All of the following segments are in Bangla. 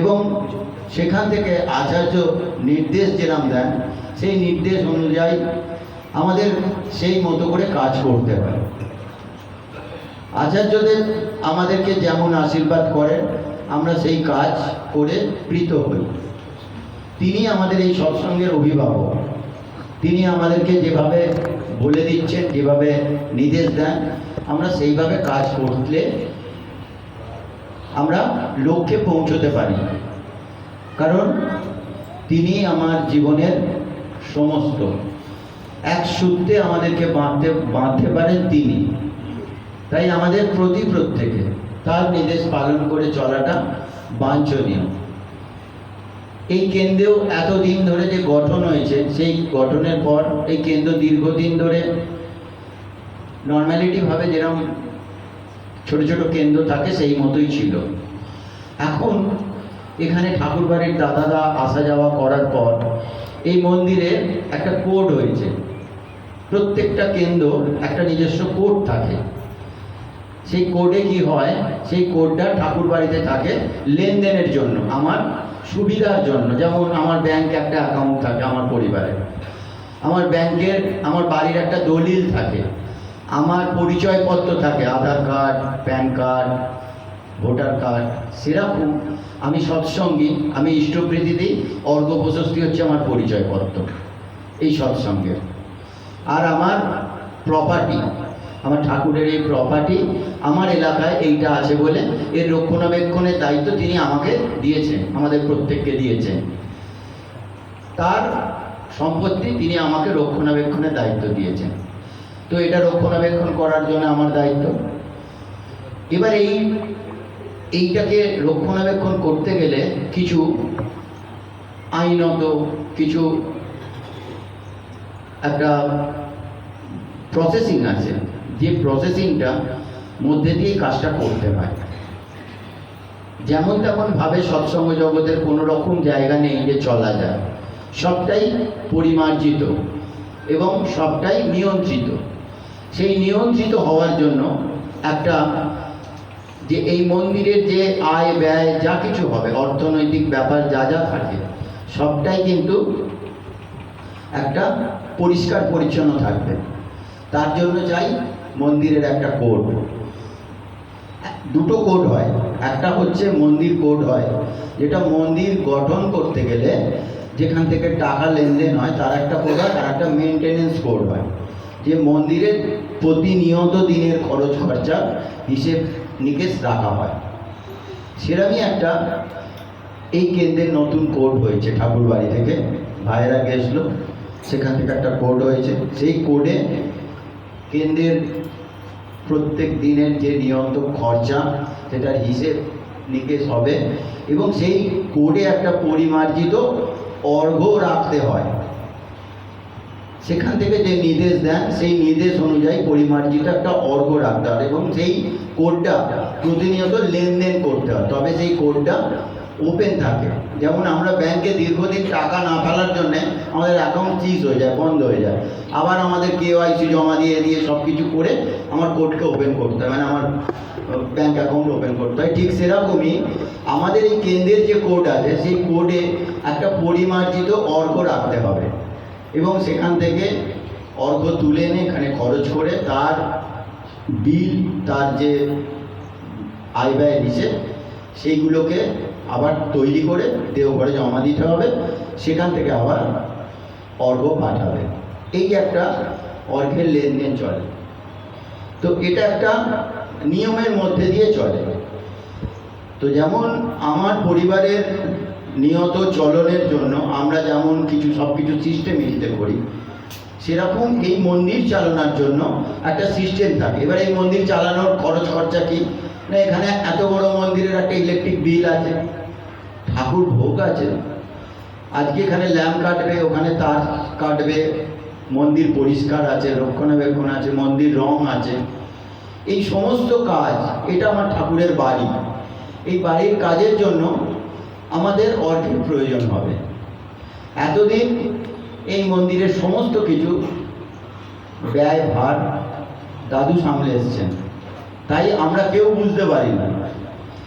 এবং সেখান থেকে আচার্য নির্দেশ যেরাম দেন, সেই নির্দেশ অনুযায়ী আমাদের সেই মতো করে কাজ করতে হয়। আচার্যদের আমাদেরকে যেমন আশীর্বাদ করেন, আমরা সেই কাজ করে প্রীত হই। তিনি আমাদের এই সৎসঙ্গের অভিভাবক। তিনি আমাদেরকে যেভাবে বলে দিচ্ছেন, যেভাবে নির্দেশ দেন, আমরা সেইভাবে কাজ করলে আমরা লক্ষ্যে পৌঁছতে পারি। কারণ তিনি আমার জীবনের সমস্ত। এক সূত্রে আমাদেরকে বাঁধতে বাঁধতে পারেন তিনি। তাই আমাদের প্রতি প্রত্যেকে তার নির্দেশ পালন করে চলাটা বাঞ্ছনীয়। এই কেন্দ্রেও এতদিন ধরে যে গঠন হয়েছে, সেই গঠনের পর এই কেন্দ্র দীর্ঘদিন ধরে নর্মালিটিভাবে যেরকম ছোট ছোট কেন্দ্র থাকে সেই মতোই ছিল। এখন এখানে ঠাকুরবাড়ির দাদারা আসা যাওয়া করার পর এই মন্দিরে একটা কোড হয়েছে। প্রত্যেকটা কেন্দ্র একটা নিজস্ব কোড থাকে। সেই কোডে কি হয়? সেই কোডটা ঠাকুর বাড়িতে থাকে লেনদেনের জন্য, আমার সুবিধার জন্য। যেমন আমার ব্যাংক একটা অ্যাকাউন্ট থাকে আমার পরিবারে। আমার ব্যাংকের আমার বাড়ির একটা দলিল থাকে। আমার পরিচয়পত্র থাকে, Aadhaar card, PAN card, voter card, সেরকম আমি সৎসঙ্গী, আমি ইষ্টপ্রীতি দিই অর্ঘ প্রশস্তি হচ্ছে আমার পরিচয়পত্র, এই সৎসঙ্গের। আর আমার প্রপার্টি আমার ঠাকুরের এই প্রপার্টি আমার এলাকায় এইটা আছে বলে এর রক্ষণাবেক্ষণের দায়িত্ব তিনি আমাকে দিয়েছেন, আমাদের প্রত্যেককে দিয়েছেন। তার সম্পত্তি তিনি আমাকে রক্ষণাবেক্ষণের দায়িত্ব দিয়েছেন। তো এটা রক্ষণাবেক্ষণ করার জন্য আমার দায়িত্ব। এবার এই, এইটাকে রক্ষণাবেক্ষণ করতে গেলে কিছু আইনত, কিছু একটা প্রসেসিং আছে। যে প্রসেসিংটা মধ্যে দিয়ে কাজটা করতে হয়। যেমন তেমন ভাবে সৎসঙ্গ জগতের কোনো রকম জায়গা নেই যে চলা যায়। সবটাই পরিমার্জিত এবং সবটাই নিয়ন্ত্রিত। সেই নিয়ন্ত্রিত হওয়ার জন্য একটা যে এই মন্দিরের যে আয় ব্যয় যা কিছু হবে, অর্থনৈতিক ব্যাপার যা যা থাকে, সবটাই কিন্তু একটা পরিষ্কার পরিচ্ছন্ন থাকবে। তার জন্য চাই মন্দিরের একটা কোড দুটো কোড হয়। একটা হচ্ছে মন্দির কোড হয়, যেটা মন্দির গঠন করতে গেলে যেখান থেকে টাকা লেনদেন হয়, তার একটা কোড হয় আর একটা মেনটেনেন্স কোড হয়। যে মন্দিরের প্রতিনিয়ত দিনের খরচ খরচা হিসেব নিকেশ রাখা হয়। সেরকমই একটা এই কেন্দ্রের নতুন কোর্ট হয়েছে ঠাকুর বাড়ি থেকে। ভাইরা গেছিল, সেখান থেকে একটা কোড হয়েছে। সেই কোডে কেন্দ্রের প্রত্যেক দিনের যে নিয়ন্ত খরচা, সেটার হিসেব নিকেশ হবে এবং সেই কোডে একটা পরিমার্জিত অর্ঘ্য রাখতে হয়। সেখান থেকে যে নির্দেশ দেন, সেই নির্দেশ অনুযায়ী পরিমার্জিত একটা অর্ঘ্য রাখতে হয় এবং সেই কোডটা প্রতিনিয়ত লেনদেন করতে হয় তবে সেই কোডটা ওপেন থাকে। যেমন আমরা ব্যাংকে দীর্ঘদিন টাকা না ফেলার জন্যে আমাদের অ্যাকাউন্ট চিজ হয়ে যায়, বন্ধ হয়ে যায়। আবার আমাদের কেওয়াইসি জমা দিয়ে দিয়ে সব কিছু করে আমার কোডকে ওপেন করতে হয় মানে আমার ব্যাংক অ্যাকাউন্ট ওপেন করতে হয়। ঠিক সেরকমই আমাদের এই কেন্দ্রের যে কোড আছে, সেই কোডে একটা পরিমার্জিত অর্ঘ রাখতে হবে। এবং সেখান থেকে অর্ঘ তুলে এনে এখানে খরচ করে তার বিল, তার যে আয় ব্যয় হিসেব সেইগুলোকে আবার তৈরি করে দেওঘরে জমা দিতে হবে। সেখান থেকে আবার অর্ঘ পাঠাবে। এই একটা অর্ঘের লেনদেন চলে। তো এটা একটা নিয়মের মধ্যে দিয়ে চলে। তো যেমন আমার পরিবারের নিয়ত চলনের জন্য আমরা যেমন কিছু সব কিছু সিস্টেম নিতে করি, সেরকম এই মন্দির চালানোর জন্য একটা সিস্টেম থাকে। এবার এই মন্দির চালানোর খরচ খরচা কি? না, এখানে এত বড় মন্দিরের একটা ইলেকট্রিক বিল আছে। ঠাকুর ভোগ আছে। আজকে এখানে ল্যাম্প কাটবে, ওখানে তার কাটবে, মন্দির পরিষ্কার আছে, রক্ষণাবেক্ষণ আছে, মন্দির রং আছে। এই সমস্ত কাজ, এটা আমার ঠাকুরের বাড়ি। এই বাড়ির কাজের জন্য আমাদের অর্থের প্রয়োজন হবে। এতদিন এই মন্দিরের সমস্ত কিছু ব্যয়, ভার দাদু সামলে এসছেন। তাই আমরা কেউ বুঝতে পারি না।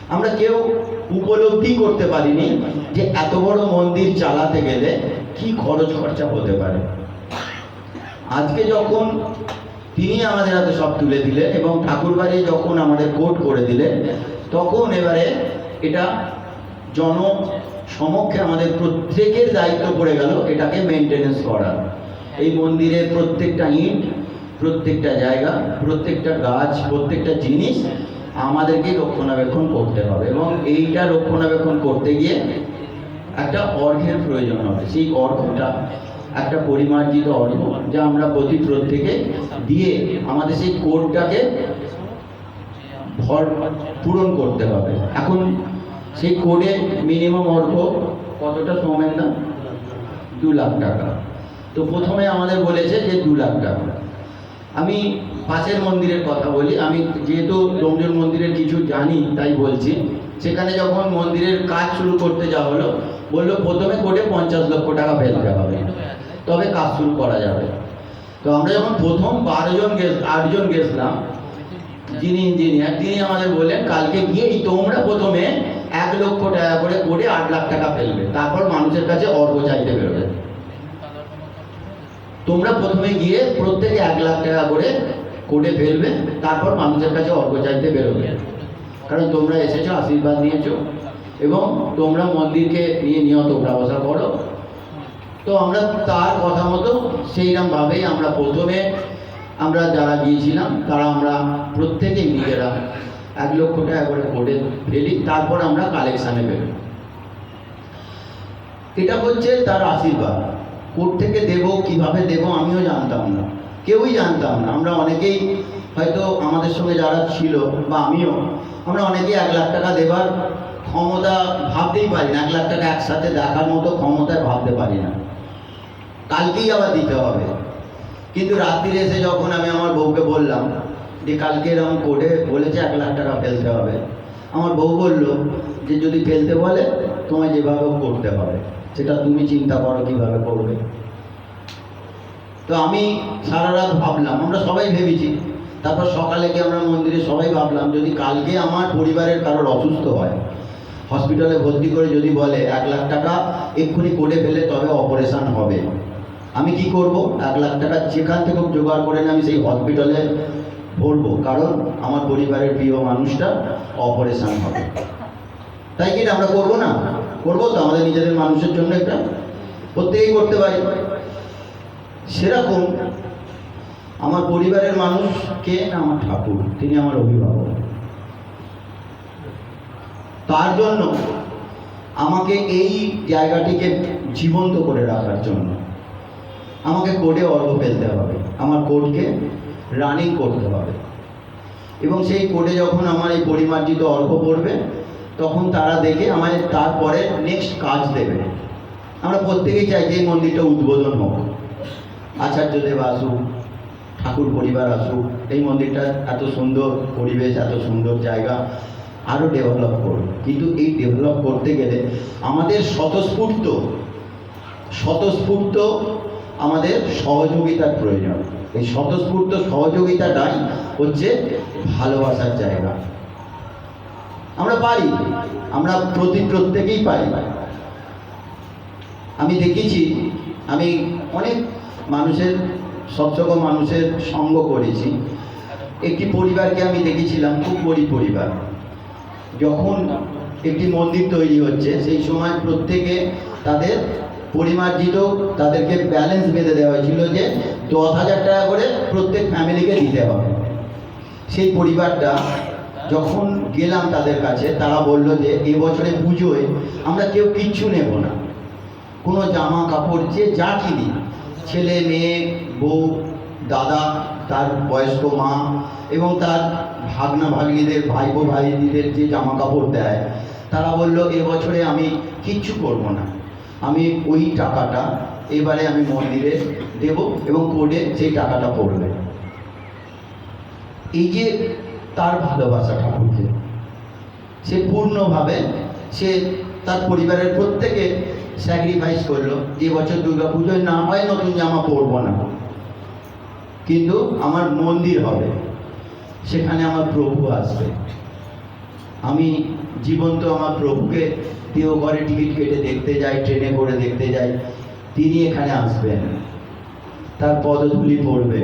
আমরা কেউ উপলব্ধি করতে পারিনি যে এত বড় মন্দির চালাতে গেলে কি খরচ খরচা হতে পারে। আজকে যখন তিনি আমাদের হাতে সব তুলে দিলেন এবং ঠাকুরবাড়ি যখন আমাদের কোট করে দিলেন, তখন এবারে এটা জন সমক্ষে আমাদের প্রত্যেকের দায়িত্ব পড়ে গেল এটাকে মেনটেনেন্স করা। এই মন্দিরের প্রত্যেকটা ইট, প্রত্যেকটা জায়গা, প্রত্যেকটা গাছ, প্রত্যেকটা জিনিস আমাদেরকে রক্ষণাবেক্ষণ করতে হবে এবং এইটা রক্ষণাবেক্ষণ করতে গিয়ে একটা অর্ঘের প্রয়োজন হবে। সেই অর্ঘটা একটা পরিমার্জিত অর্ঘ যা আমরা প্রতি প্রত্যেকে দিয়ে আমাদের সেই কোডটাকে ভর, পূরণ করতে হবে। এখন সেই কোডে মিনিমাম অর্থ কতটা সমেন না? দু লাখ টাকা। তো প্রথমে আমাদের বলেছে যে দু লাখ টাকা। আমি পাশের মন্দিরের কথা বলি, আমি যেহেতু ডোমজুর মন্দিরের কিছু জানি, তাই বলছি। সেখানে যখন মন্দিরের কাজ শুরু করতে যাওয়া হলো, বলল প্রথমে কোটে পঞ্চাশ লক্ষ টাকা ফেলতে হবে তবে কাজ শুরু করা যাবে। তো আমরা যখন প্রথম বারোজন গেছ আটজন গেছিলাম যিনি ইঞ্জিনিয়ার তিনি আমাদের বললেন, কালকে গিয়েই তোমরা প্রথমে এক লক্ষ টাকা করে করে আট লাখ টাকা ফেলবে। তারপর মানুষের কাছে অর্ঘ চাইতে বেরোবে। তোমরা প্রথমে গিয়ে প্রত্যেকে এক লাখ টাকা করে কোটে ফেলবে, তারপর মানুষের কাছে অর্ঘ চাইতে বেরোবে। কারণ তোমরা এসেছ, আশীর্বাদ নিয়েছো, এবং তোমরা মন্দিরকে নিয়ে নিয়ত ব্যবসা করো। তো আমরা তার কথা মতো সেইরকমভাবেই আমরা প্রথমে আমরা যারা গিয়েছিলাম, তারা আমরা প্রত্যেকেই নিজেরা এক লক্ষ টাকা করে ভোটে ফেলি, তারপর আমরা কালেকশানে বেরোই। এটা হচ্ছে তার আশীর্বাদ। কোর্ট থেকে দেব, কীভাবে দেব আমিও জানতাম না। কেউই জানতাম না। আমরা অনেকেই হয়তো আমাদের সঙ্গে যারা ছিল, বা আমিও, আমরা অনেকেই এক লাখ টাকা দেবার ক্ষমতা ভাবতেই পারি না। এক লাখ টাকা একসাথে দেখার মতো ক্ষমতায় ভাবতে পারি না। কালকেই আবার দিতে হবে। কিন্তু রাত্রিরে এসে যখন আমি আমার বউকে বললাম যে কালকে এরকম কোর্টে বলেছে এক লাখ টাকা ফেলতে হবে। আমার বউ বলল যে যদি ফেলতে বলে, তোমায় যেভাবে করতে হবে, সেটা তুমি চিন্তা করো কীভাবে করবে। তো আমি সারা রাত ভাবলাম, আমরা সবাই ভেবেছি, তারপর সকালে গিয়ে আমরা মন্দিরে সবাই ভাবলাম, যদি কালকে আমার পরিবারের কারোর অসুস্থ হয় হসপিটালে ভর্তি করে যদি বলে এক লাখ টাকা এক্ষুনি কোটে ফেলে তবে অপারেশান হবে। আমি কি করব? এক লাখ টাকা যেখান থেকে জোগাড় করে আমি সেই হসপিটালে ভরবো কারণ আমার পরিবারের প্রিয় মানুষটা অপারেশন হবে। তাই কি আমরা করব না? করব তো, আমাদের নিজেদের মানুষের জন্য একটা, প্রত্যেকেই করতে পারি। সেরকম আমার পরিবারের মানুষ কে না? আমার ঠাকুর, তিনি আমার অভিভাবক। তার জন্য আমাকে এই জায়গাটিকে জীবন্ত করে রাখার জন্য আমাকে কোর্টে অর্ঘ ফেলতে হবে। আমার কোর্টকে রানিং করতে হবে। এবং সেই কোর্টে যখন আমার এই পরিমার্জিত অর্ঘ পড়বে, তখন তারা দেখে আমাদের তারপরে নেক্সট কাজ দেবে। আমরা প্রত্যেকেই চাই যে এই মন্দিরটা উদ্বোধন হোক। আচার্যদেব আসুক, ঠাকুর পরিবার আসুক, এই মন্দিরটা এত সুন্দর পরিবেশ, এত সুন্দর জায়গা আরও ডেভেলপ করুক। কিন্তু এই ডেভেলপ করতে গেলে আমাদের স্বতঃস্ফূর্ত স্বতঃস্ফূর্ত আমাদের সহযোগিতার প্রয়োজন। এই স্বতঃস্ফূর্ত সহযোগিতাটাই হচ্ছে ভালোবাসার জায়গা। আমরা পারি, আমরা প্রতি প্রত্যেকেই পারি। আমি দেখেছি, আমি অনেক মানুষের সবচেয়ে মানুষের সঙ্গ করেছি। একটি পরিবারকে আমি দেখেছিলাম খুব গরিব পরিবার। যখন একটি মন্দির তৈরি হচ্ছে, সেই সময় প্রত্যেকে তাদের পরিমার্জিত, তাদেরকে ব্যালেন্স বেঁধে দেওয়া হয়েছিল যে দশ হাজার টাকা করে প্রত্যেক ফ্যামিলিকে দিতে হবে। সেই পরিবারটা যখন গেলাম তাদের কাছে, তারা বলল যে এবছরে পুজোয় আমরা কেউ কিচ্ছু নেব না। কোনো জামা কাপড়, যে যা কিনি, ছেলে, মেয়ে, বউ, দাদা, তার বয়স্ক মা এবং তার ভাগনা ভাগ্নিদের, ভাইপো ভাইদের যে জামা কাপড় দেয়, তারা বলল এবছরে আমি কিচ্ছু করব না। আমি ওই টাকাটা এবারে আমি মন্দিরে দেব এবং কোর্টে সেই টাকাটা পড়বে। এই যে তার ভালোবাসা ঠাকুরকে, সে পূর্ণভাবে সে তার পরিবারের প্রত্যেকে স্যাক্রিফাইস করল। যে বছর দুর্গা পুজোয় না হয় নতুন জামা পরবো না। কিন্তু আমার মন্দির হবে। সেখানে আমার প্রভু আসবে। আমি জীবন্ত আমার প্রভুকে দেওঘরে টিকিট কেটে দেখতে যাই, ট্রেনে করে দেখতে যাই। তিনি এখানে আসবেন। তার পদধূলি পড়বে।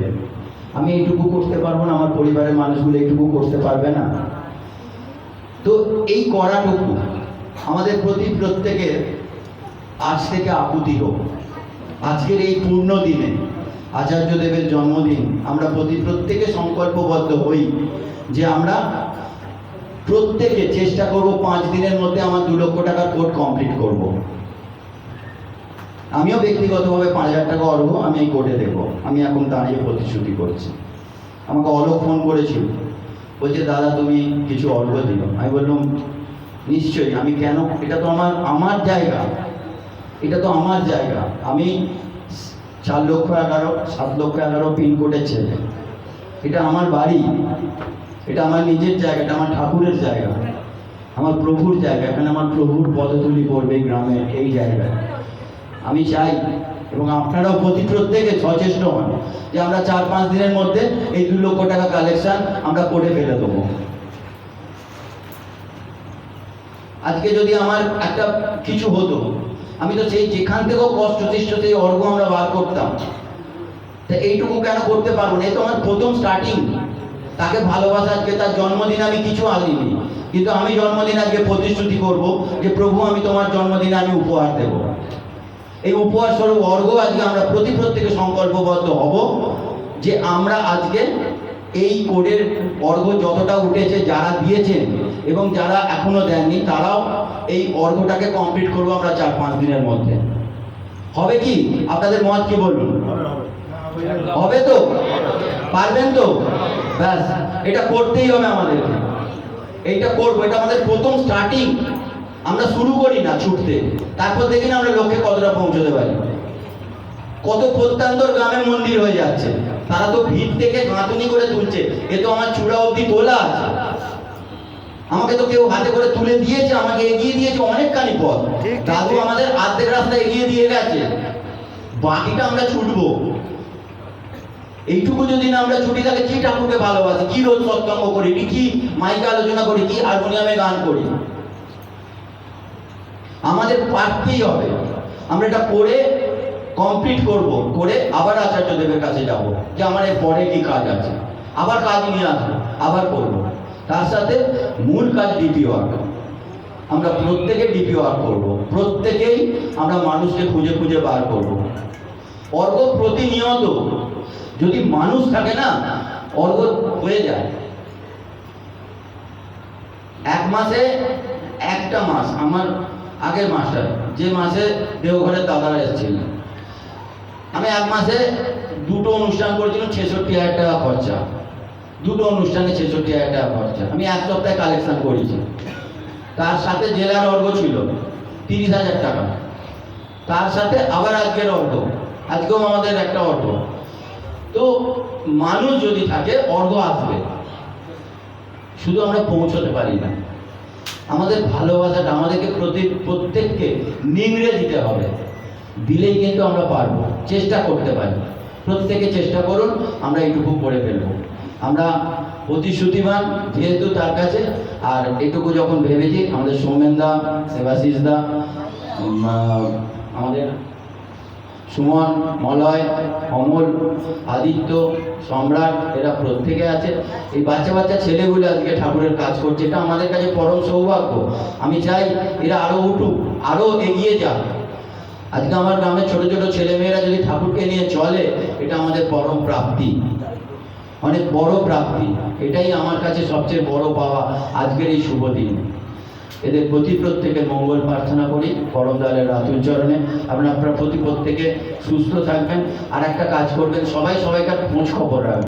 আমি এইটুকু করতে পারব না, আমার পরিবারের মানুষগুলো এইটুকু করতে পারবে না। তো এই করাটুকু আমাদের প্রতি প্রত্যেকের আজ থেকে আকুতি হোক। আজকের এই পূর্ণ দিনে আচার্য দেবের জন্মদিন, আমরা প্রতি প্রত্যেকে সংকল্পবদ্ধ হই যে আমরা প্রত্যেকে চেষ্টা করব পাঁচ দিনের মধ্যে আমার দু লক্ষ টাকার কোর্স কমপ্লিট করব। আমিও ব্যক্তিগতভাবে পাঁচ হাজার টাকা অর্ঘ আমি এই কোর্টে দেবো। আমি এখন দাঁড়িয়ে প্রতিশ্রুতি করছি। আমাকে অলোক ফোন করেছিল। বলছে, দাদা, তুমি কিছু অর্ঘ দিও। আমি বললাম, নিশ্চয়ই। আমি কেন? এটা তো আমার আমার জায়গা। এটা তো আমার জায়গা। আমি চার লক্ষ এগারো, সাত লক্ষ এগারো পিনকোডের ছেলে। এটা আমার বাড়ি। এটা আমার নিজের জায়গা। এটা আমার ঠাকুরের জায়গা। আমার প্রভুর জায়গা। এখানে আমার প্রভুর পদতুলি পড়বে এই গ্রামে এই জায়গায়। আমি চাই। এবং আপনারাও প্রতি প্রত্যেকে সচেষ্ট হন যে আমরা চার পাঁচ দিনের মধ্যে এই দু লক্ষ টাকা কালেকশন আমরা করে ফেলে দেবো। আজকে যদি আমার একটা কিছু হতো, আমি তো সেই যেখান থেকেও কষ্ট সৃষ্ট সেই অর্ঘ আমরা বার করতাম। তা এইটুকু কেন করতে পারব না? এই তো আমার প্রথম স্টার্টিং তাকে ভালোবাসা আজকে তার জন্মদিন আমি কিছু আসিনি কিন্তু আমি জন্মদিন আজকে প্রতিশ্রুতি করব যে প্রভু আমি তোমার জন্মদিনে আমি উপহার দেব। এই উপহার স্বরূপ অর্ঘ আজকে আমরা প্রতি প্রত্যেকে সংকল্পবদ্ধ হব যে আমরা আজকে এই কোডের অর্ঘ যতটা উঠেছে, যারা দিয়েছেন এবং যারা এখনও দেননি, তারাও এই অর্ঘটাকে কমপ্লিট করব আমরা চার পাঁচ দিনের মধ্যে। হবে কি? আপনাদের মত কি বলুন? হবে তো? পারবেন তো? ব্যাস, এটা করতেই হবে আমাদেরকে। এইটা করব, এটা আমাদের প্রথম স্টার্টিং আমরা শুরু করি না ছুটতে। তারপর দেখি না আমরা লক্ষ্যে কতটা পৌঁছতে পারি। কত প্রত্যান্তর গ্রামে মন্দির হয়ে যাচ্ছে। তারা তো ভিড় থেকে গাঁতুনি করে তুলছে। এ তো আমার চূড়া অব্দি তোলা আছে। আমাকে তো কেউ হাতে করে তুলে দিয়েছে আমাকে এগিয়ে দিয়েছে অনেকখানি পথ। দাদু আমাদের আর্ধেক রাস্তা এগিয়ে দিয়ে গেছে। বাকিটা আমরা ছুটবো। এইটুকু যদি না আমরা ছুটি তাহলে কি ঠাকুরকে ভালোবাসি? কি রোজ সৎসঙ্গ করি? কি মাইকে আলোচনা করি? কি হারমোনিয়ামে গান করি? আমাদের পারতেই হবে। আমরা এটা করে কমপ্লিট করব, করে আবার আচার্য দেবের কাছে যাব যে আমার এর পরে কি কাজ আছে। আবার কাজ নিয়ে আসব, আবার করব। তার সাথে মূল কাজ ডিপি ওয়ার্ক আমরা প্রত্যেকে ডিপি ওয়ার্ক করব। প্রত্যেকেই আমরা মানুষকে খুঁজে খুঁজে বার করব। অর্ঘ প্রতিনিয়ত, যদি মানুষ থাকে না অর্গ হয়ে যায়। এক মাসে একটা মাস, আমার আগের মাসটা যে মাসে দেওঘরের দাদারা এসেছিলেন আমি এক মাসে দুটো অনুষ্ঠান করেছিলাম, ছেষট্টি হাজার টাকা খরচা। দুটো অনুষ্ঠানে ছেষট্টি হাজার টাকা খরচা। আমি এক সপ্তাহে কালেকশন করেছি। তার সাথে জেলার অর্ঘ ছিল, তিরিশ হাজার টাকা। তার সাথে আবার আজকের অর্ঘ। আজকেও আমাদের একটা অর্ঘ। তো মানুষ যদি থাকে, অর্ঘ আসবে। শুধু আমরা পৌঁছতে পারি না। আমাদের ভালোবাসাটা আমাদেরকে প্রতি, প্রত্যেককে নিংড়ে দিতে হবে। দিলেই কিন্তু আমরা পারব, চেষ্টা করতে পারি। প্রত্যেকে চেষ্টা করুন, আমরা এটুকু করে ফেলব। আমরা প্রতিশ্রুতিবান যেহেতু তার কাছে, আর এটুকু যখন ভেবেছি, আমাদের সৌমেন দা, সেবাশিস দা আমাদের সুমন, মলয়, অমল, আদিত্য, সম্রাট, এরা প্রত্যেকে আছে। এই বাচ্চা বাচ্চা ছেলেগুলো আজকে ঠাকুরের কাজ করছে, এটা আমাদের কাছে পরম সৌভাগ্য। আমি চাই এরা আরও উঠুক, আরও এগিয়ে যাক। আজকে আমার গ্রামের ছোট ছোট ছেলেমেয়েরা যদি ঠাকুরকে নিয়ে চলে, এটা আমাদের পরম প্রাপ্তি। অনেক বড় প্রাপ্তি। এটাই আমার কাছে সবচেয়ে বড় পাওয়া আজকের এই শুভ দিন। এদের প্রতি প্রত্যেকের মঙ্গল প্রার্থনা করি। পরম দয়ালের রাতুল চরণে আপনারা আপনার প্রতি প্রত্যেকে সুস্থ থাকবেন। আর একটা কাজ করবেন। সবাই সবাইকার খোঁজ খবর রাখবেন।